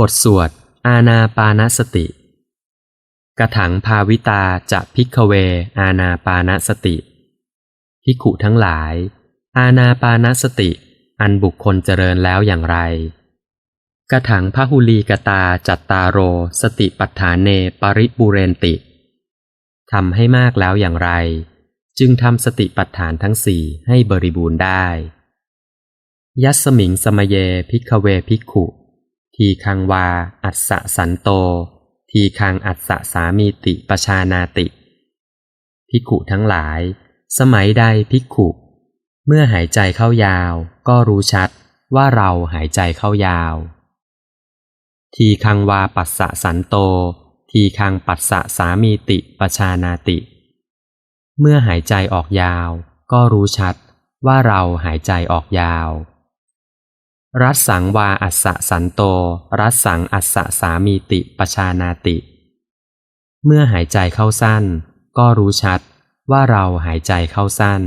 บทสวด อาณาปานสติ กระถังภาวิตาจะพิกเว อาณาปานสติพิขุทั้งหลาย อาณาปานสติ อันบุคคลเจริญแล้วอย่างไร กระถังพหุลีกตาจัตตาโร สติปัฏฐานเนปริบุเรนติทำให้มากแล้วอย่างไร จึงทำสติปัฏฐานทั้งสี่ให้บริบูรณ์ได้ ยัสมิงสมเยพิกเวพิกขุ ทีคังวา อัสสะสันโต ทีคังอัสสะสามีติปชานาติ พิกุทั้งหลาย สมัยใดพิกุ เมื่อหายใจเข้ายาว ก็รู้ชัดว่าเราหายใจเข้ายาว ทีคังวาปัสสะสันโต ทีคังปัสสะสามีติปชานาติ เมื่อหายใจออกยาว ก็รู้ชัดว่าเราหายใจออกยาว รัสสังวาอัสสะสันโต รัสสังอัสสะสามีติปชานาติ เมื่อหายใจเข้าสั้น ก็รู้ชัดว่าเราหายใจเข้าสั้น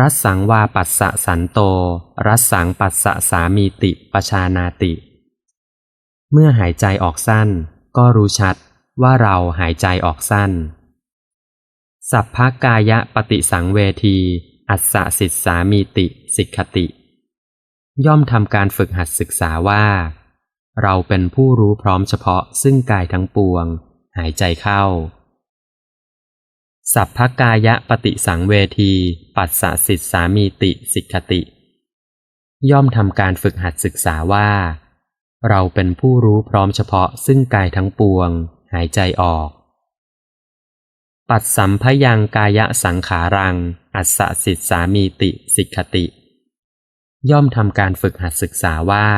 รัสสังวาปัสสะสันโต รัสสังปัสสะสามีติปชานาติ เมื่อหายใจออกสั้น ก็รู้ชัดว่าเราหายใจออกสั้น สัพพกายะปฏิสังเวที อัสสะสิทสามีติสิกขติ ย่อมทำการฝึกหัดศึกษาว่า เราเป็นผู้รู้พร้อมเฉพาะซึ่งกายทั้งปวง หายใจเข้า สัพพกายะปฏิสังเวที ปัสสะสิทสามีติสิกขติ ย่อมทำการฝึกหัดศึกษาว่า เราเป็นผู้รู้พร้อมเฉพาะซึ่งกายทั้งปวง หายใจออก ปัดสัมพยังกายะสังขารัง อัสสะสิทสามีติสิกขติ ย่อมทำการฝึกหัดศึกษาว่า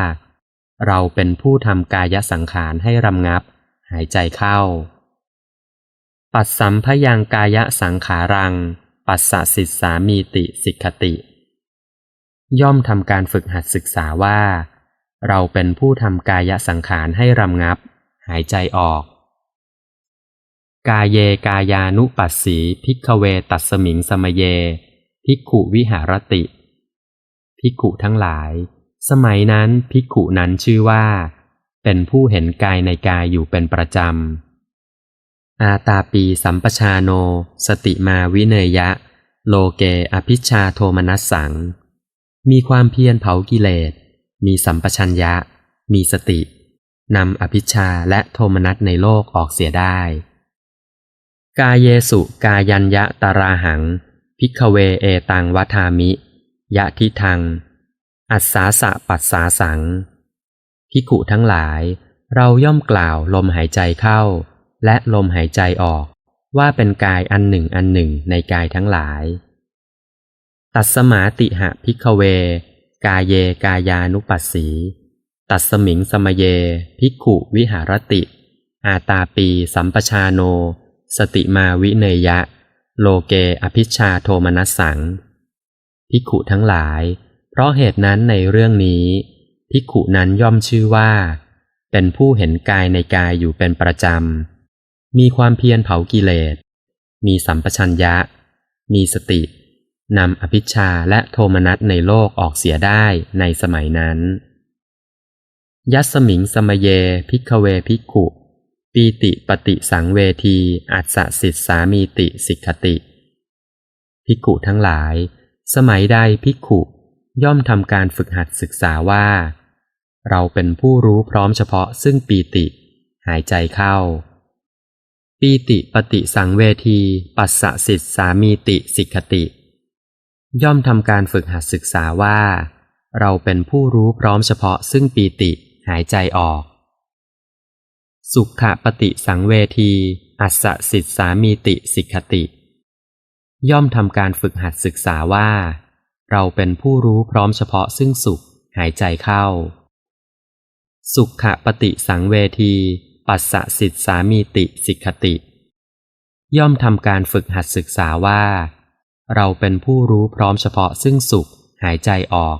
เราเป็นผู้ทำกายสังขารให้รำงับ หายใจเข้า ปัดสัมพยังกายสังขารัง ปัสสะสิสามีติสิกขติ ย่อมทำการฝึกหัดศึกษาว่า เราเป็นผู้ทำกายสังขารให้รำงับ หายใจออก กายเยกายานุปัสสีพิกเวตัสมิงสมเยพิกขุวิหารติ พิกขุทั้งหลาย สมัยนั้นพิกขุนั้นชื่อว่า เป็นผู้เห็นกายในกายอยู่เป็นประจำ อาตาปีสัมปชาโน สติมาวิเนยะ โลเกอภิชาโทมนัสสัง มีความเพียรเผากิเลส มีสัมปชัญญะ มีสติ นำอภิชาและโทมนัสในโลกออกเสียได้ กาเยสุกายัญยะตาราหังพิกเวเอตังวัฏามิ ยะทิทัง อัสสาสะปัสสาสังพิกุทั้งหลาย เราย่อมกล่าวลมหายใจเข้า และลมหายใจออก ว่าเป็นกายอันหนึ่งอันหนึ่งในกายทั้งหลาย ตัสมาติหะพิกเว กายเยกายานุปัสสี ตัสมิงสมเยพิกุวิหารติ อาตาปีสัมปชาโน สติมาวิเนยะ โลเกอภิชาโทมนัสสัง พิกขุทั้งหลาย เพราะเหตุนั้นในเรื่องนี้พิกขุนั้นย่อมชื่อว่า เป็นผู้เห็นกายในกายอยู่เป็นประจำ มีความเพียรเผากิเลส มีสัมปชัญญะ มีสติ นำอภิชาและโทมนัสในโลกออกเสียได้ในสมัยนั้น ยัสมิงสมเยพิกเวพิกขุปีติปฏิสังเวทีอัสสิทสามีติสิกขติ พิกขุทั้งหลาย สมัยใดพิกขุย่อมทำการฝึกหัดศึกษาว่า เราเป็นผู้รู้พร้อมเฉพาะซึ่งปีติ หายใจเข้า ปีติปฏิสังเวทีปัสสะสิทสามีติสิกขติ ย่อมทำการฝึกหัดศึกษาว่า เราเป็นผู้รู้พร้อมเฉพาะซึ่งปีติหายใจออก สุขะปฏิสังเวที อัสสะสิทสามีติสิกขติ ย่อมทำการฝึกหัดศึกษาว่า เราเป็นผู้รู้พร้อมเฉพาะซึ่งสุขหายใจเข้า สุขะปฏิสังเวที ปัสสะสิทสามีติสิกขติ ย่อมทำการฝึกหัดศึกษาว่า เราเป็นผู้รู้พร้อมเฉพาะซึ่งสุขหายใจออก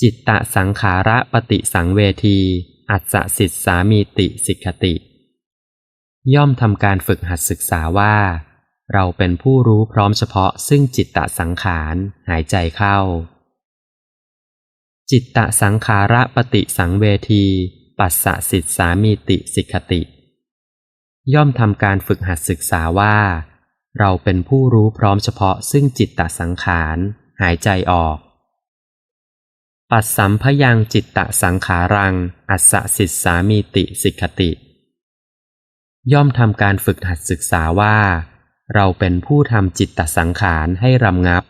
จิตตะสังขาระปฏิสังเวที อัสสะสิทสามีติสิกขติ ย่อมทำการฝึกหัดศึกษาว่า เราเป็นผู้รู้พร้อมเฉพาะซึ่งจิตตะสังขาร หายใจเข้า จิตตสังขาระปฏิสังเวที ปัสสะสิทสามีติสิกขติ ย่อมทำการฝึกหัดศึกษาว่า เราเป็นผู้รู้พร้อมเฉพาะซึ่งจิตตสังขาร หายใจออก ปัสสัมพยังจิตตสังขารัง อัสสะสิทสามีติสิกขติ ย่อมทำการฝึกหัดศึกษาว่า เราเป็นผู้ทำจิตตสังขารให้รำงับ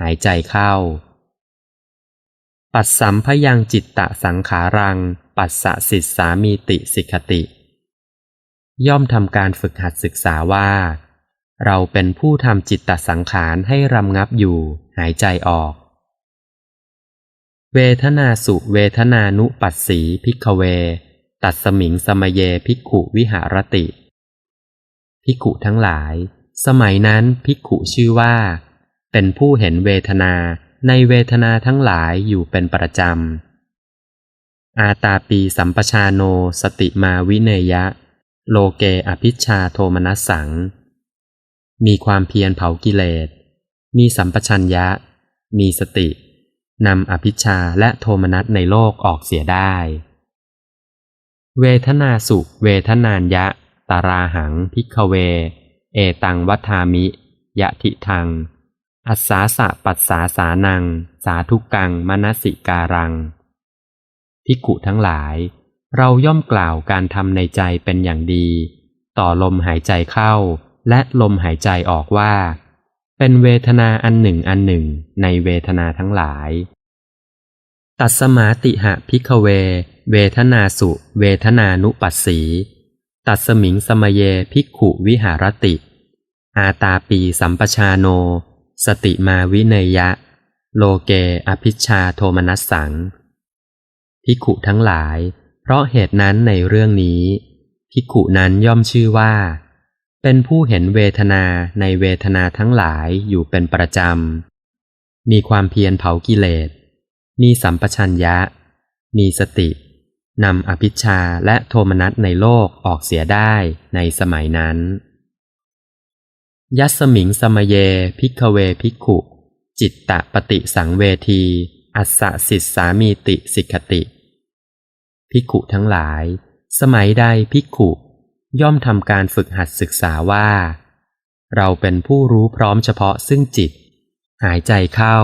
หายใจเข้า ปัสสัมพยังจิตตสังขารัง ปัสสะสิสามีติสิกขติ ย่อมทำการฝึกหัดศึกษาว่า เราเป็นผู้ทำจิตตสังขารให้รำงับอยู่ หายใจออก เวทนาสุเวทนานุปัสสีพิกเว ตัดสมิงสมเยภิกขุวิหารติภิกุทั้งหลาย สมัยนั้นภิกขุชื่อว่า เป็นผู้เห็นเวทนาในเวทนาทั้งหลายอยู่เป็นประจำ อาตาปีสัมปชาโนสติมาวิเนยะ โลเกอภิชาโทมนัสสัง มีความเพียรเผากิเลส มีสัมปชัญญะ มีสติ นำอภิชาและโทมนัสในโลกออกเสียได้ เวทนาสุเวทนานยะ ตาราหังพิกเว เอตังวัฏามิ ยะทิทัง อัสสาสะปัสสาสานัง สาธุกังมนสิการังภิกุทั้งหลาย เราย่อมกล่าวการทำในใจเป็นอย่างดี ต่อลมหายใจเข้า และลมหายใจออกว่า เป็นเวทนาอันหนึ่งอันหนึ่งในเวทนาทั้งหลาย ตัสมาติหะพิกเว เวทนาสุ เวทนานุปัสสี ตัสมิงสมเยภิกขุวิหารติ อาตาปีสัมปชาโน สติมาวิเนยะ โลเกอภิชาโทมนัสสังภิขุทั้งหลาย เพราะเหตุนั้นในเรื่องนี้ภิขุนั้นย่อมชื่อว่า เป็นผู้เห็นเวทนาในเวทนาทั้งหลายอยู่เป็นประจำ มีความเพียรเผากิเลส มีสัมปชัญญะ มีสตินำอภิชาและโทมนัสในโลกออกเสียได้ในสมัยนั้น ยัสมิงสมเยพิกเวพิกขุ จิตตะปฏิสังเวที อัสสะสิทสามีติสิกขติภิกขุทั้งหลาย สมัยใดภิกขุ ย่อมทำการฝึกหัดศึกษาว่า เราเป็นผู้รู้พร้อมเฉพาะซึ่งจิต หายใจเข้า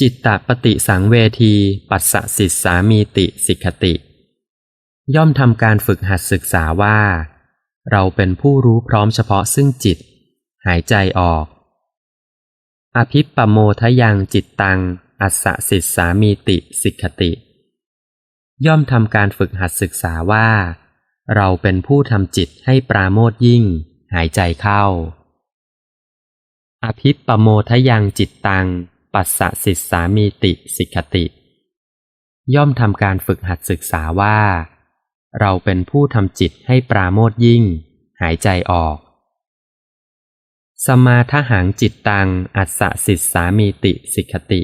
จิตตะปฏิสังเวที ปัสสะสิทสามีติสิกขติ ย่อมทำการฝึกหัดศึกษาว่า เราเป็นผู้รู้พร้อมเฉพาะซึ่งจิต หายใจออก อภิปปโมทยังจิตตัง อัสสะสิสามีติสิกขติ ย่อมทำการฝึกหัดศึกษาว่า เราเป็นผู้ทำจิตให้ปราโมทยิ่ง หายใจเข้า อภิปปโมทยังจิตตัง ปัสสะสิสามีติสิกขติ ย่อมทำการฝึกหัดศึกษาว่า เราเป็นผู้ทำจิตให้ปราโมทยิ่ง หายใจออก สมาทหังจิตตัง อัสสะสิทสามีติสิกติ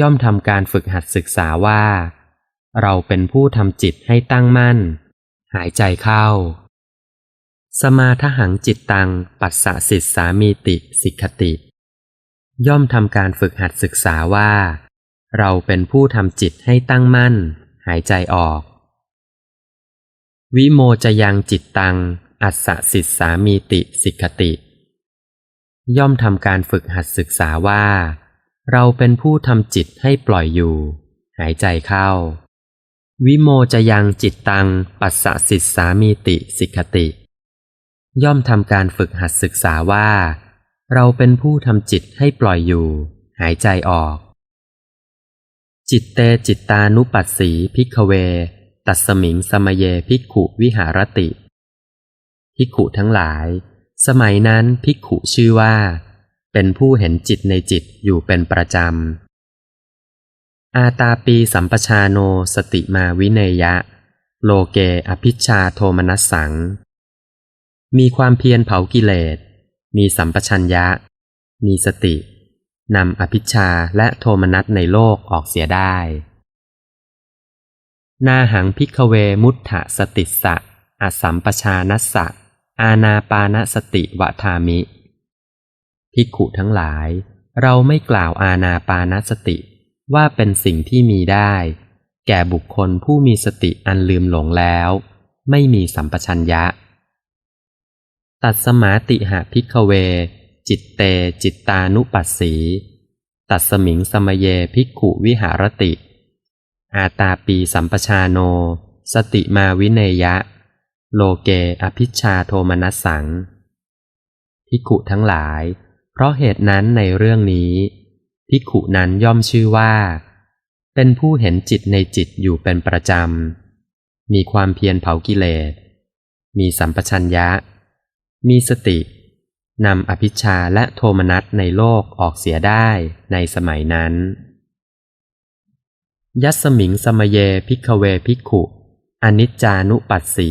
ย่อมทำการฝึกหัดศึกษาว่า เราเป็นผู้ทำจิตให้ตั้งมั่น หายใจเข้า สมาทหังจิตตัง ปัสสะสิทสามีติสิกติ ย่อมทำการฝึกหัดศึกษาว่า เราเป็นผู้ทำจิตให้ตั้งมั่น หายใจออก วิโมจะยังจิตตัง อัสสะสิทสามีติสิกติ ย่อมทำการฝึกหัดศึกษาว่า เราเป็นผู้ทำจิตให้ปล่อยอยู่ หายใจเข้า วิโมจะยังจิตตัง ปัสสะสิทสามีติสิกติ ย่อมทำการฝึกหัดศึกษาว่า เราเป็นผู้ทำจิตให้ปล่อยอยู่ หายใจออก จิตเตจิตตานุปัสสีพิกเว ตัสมิงสมเยภิกขุวิหารติ ภิกขุทั้งหลาย สมัยนั้นภิกขุชื่อว่า เป็นผู้เห็นจิตในจิตอยู่เป็นประจำ อาตาปีสัมปชาโนสติมาวิเนยะ โลเกอภิชาโทมนัสสัง มีความเพียรเผากิเลส มีสัมปชัญญะ มีสตินำอภิชาและโทมนัสในโลกออกเสียได้ นาหังพิกเวมุตถสติสะอสัมปชานัสสะ อาณาปานสติวทามิ ภิกขุทั้งหลาย เราไม่กล่าวอาณาปานสติว่าเป็นสิ่งที่มีได้ แก่บุคคลผู้มีสติอันลืมหลงแล้ว ไม่มีสัมปชัญญะ ตัดสมาติหะพิกเว จิตเตจิตตานุปัสสี ตัดสมิงสมเยภิกขุวิหารติ อาตาปีสัมปชาโน สติมาวิเนยะ โลเกอภิชาโทมนัสสังภิกุทั้งหลาย เพราะเหตุนั้นในเรื่องนี้ภิกุนั้นย่อมชื่อว่า เป็นผู้เห็นจิตในจิตอยู่เป็นประจำ มีความเพียรเผากิเลส มีสัมปชัญญะ มีสติ นำอภิชาและโทมนัสในโลกออกเสียได้ในสมัยนั้น ยัสมิงสมเยพิกเวพิกขุ อนิจจานุปัสสี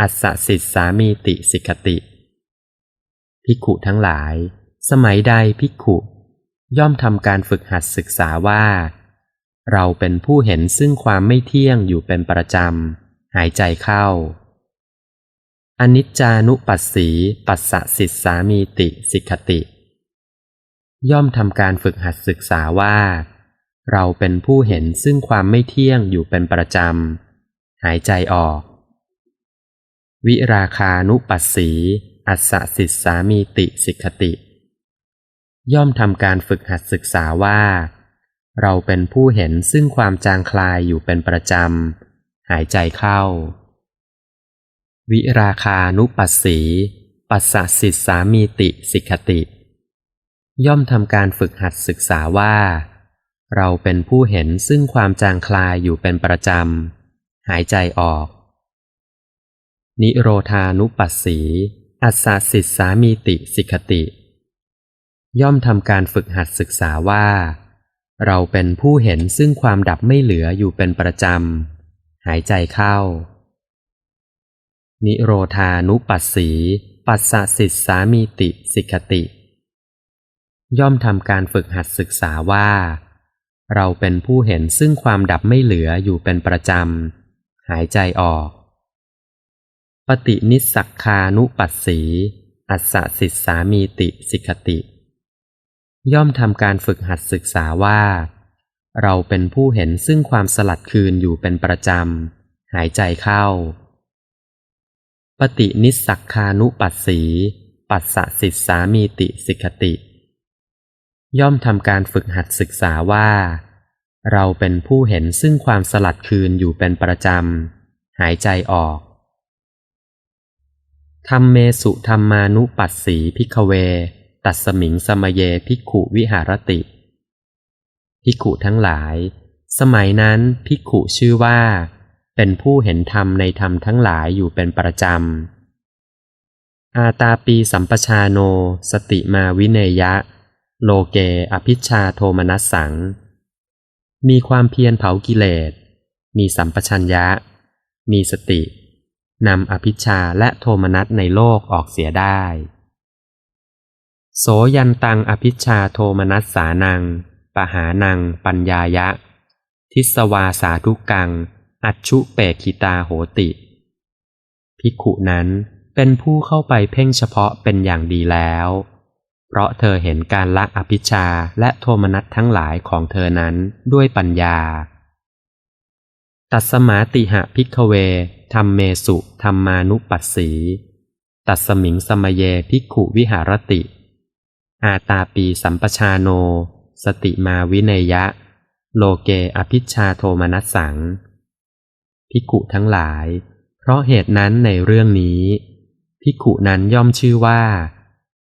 อัสสสิสสามีติสิกติภิกขุทั้งหลาย สมัยใดภิกขุ ย่อมทำการฝึกหัดศึกษาว่า เราเป็นผู้เห็นซึ่งความไม่เที่ยงอยู่เป็นประจำ หายใจเข้า อนิจจานุปัสสี ปัสสสิสสามีติสิกติ ย่อมทำการฝึกหัดศึกษาว่า เราเป็นผู้เห็นซึ่งความไม่เที่ยงอยู่เป็นประจำ หายใจออก วิราคานุปัสสี อัสสะสิสามีติสิกติ ย่อมทำการฝึกหัดศึกษาว่า เราเป็นผู้เห็นซึ่งความจางคลายอยู่เป็นประจำ หายใจเข้า วิราคานุปัสสี ปัสสะสิสามีติสิกติ ย่อมทำการฝึกหัดศึกษาว่า เราเป็นผู้เห็นซึ่งความจางคลายอยู่เป็นประจำ หายใจออก นิโรธานุปัสสี อัสสาสิสามีติสิกติ ย่อมทำการฝึกหัดศึกษาว่า เราเป็นผู้เห็นซึ่งความดับไม่เหลืออยู่เป็นประจำ หายใจเข้า นิโรธานุปัสสี ปัสสะสิสามีติสิกติ ย่อมทำการฝึกหัดศึกษาว่า เราเป็นผู้เห็นซึ่งความดับไม่เหลืออยู่เป็นประจำ หายใจออก ปฏินิสักคานุปัสสี อัสสะสิสามีติสิกติ ย่อมทำการฝึกหัดศึกษาว่า เราเป็นผู้เห็นซึ่งความสลัดคืนอยู่เป็นประจำ หายใจเข้า ปฏินิสักคานุปัสสี ปัสสะสิสามีติสิกติ ย่อมทำการฝึกหัดศึกษาว่า เราเป็นผู้เห็นซึ่งความสลัดคืนอยู่เป็นประจำ หายใจออกธรรมเมสุธรรมานุปัสสีพิกเว ตัสมิงสมเยพิกขุวิหารติ พิกขุทั้งหลาย สมัยนั้นพิกขุชื่อว่า เป็นผู้เห็นธรรมในธรรมทั้งหลายอยู่เป็นประจำ อาตาปีสัมปชาโน สติมาวิเนยะ โลเกอภิชาโทมนัสสัง มีความเพียรเผากิเลส มีสัมปชัญญะ มีสติ นำอภิชาและโทมนัสในโลกออกเสียได้ โสยันตังอภิชาโทมนัสสานัง ปหานัง ปัญญายะ ทิสวาสาทุกัง อัจฉุเปกิตาโหติ ภิกขุนั้นเป็นผู้เข้าไปเพ่งเฉพาะเป็นอย่างดีแล้ว เพราะเธอเห็นการละอภิชาและโทมนัสทั้งหลายของเธอนั้นด้วยปัญญา ตัสมาติหะพิกเวธรรมเมสุธรรมานุปัสสี ตัสมิงสมเยพิกขุวิหารติ อาตาปีสัมปชาโน สติมาวิเนยะ โลเกอภิชาโทมนัสสัง พิกุทั้งหลาย เพราะเหตุนั้นในเรื่องนี้ พิกุนั้นย่อมชื่อว่า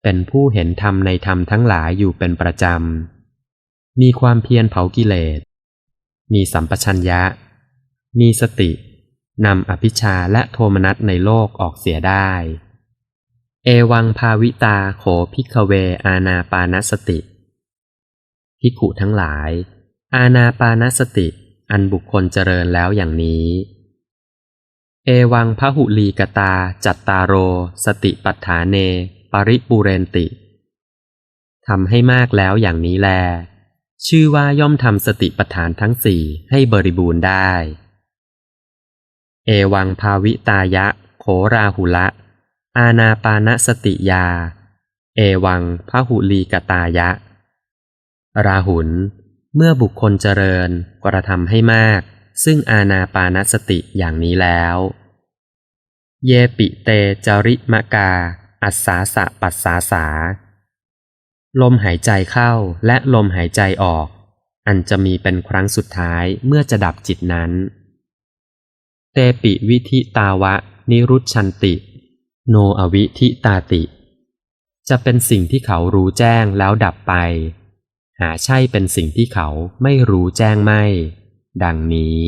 เป็นผู้เห็นธรรมในธรรมทั้งหลายอยู่เป็นประจำ มีความเพียรเผากิเลส มีสัมปชัญญะ มีสตินำอภิชาและโทมนัสในโลกออกเสียได้ เอวังภาวิตาโขพิกเวอาณาปานสติพิกุทั้งหลาย อาณาปานสติอันบุคคลเจริญแล้วอย่างนี้ เอวังพหุลีกตาจัตตาโร สติปัฏฐานเน ปริปูเรนติทำให้มากแล้วอย่างนี้แล ชื่อว่าย่อมทำสติปัฏฐานทั้งสี่ให้บริบูรณ์ได้ เอวังภาวิตายะ โขราหุละ อาณาปานสติยา เอวังพหุลีกตายะ ราหุลเมื่อบุคคลเจริญกระทำให้มาก ซึ่งอาณาปานสติอย่างนี้แล้ว เยปิเตจริมกา อัสสาสะปัสสาสา ลมหายใจเข้าและลมหายใจออก อันจะมีเป็นครั้งสุดท้ายเมื่อจะดับจิตนั้น เตปิวิธิตาวะ นิรุชันติ โนอวิธิตาติ จะเป็นสิ่งที่เขารู้แจ้งแล้วดับไป หาใช่เป็นสิ่งที่เขาไม่รู้แจ้งไม่ ดังนี้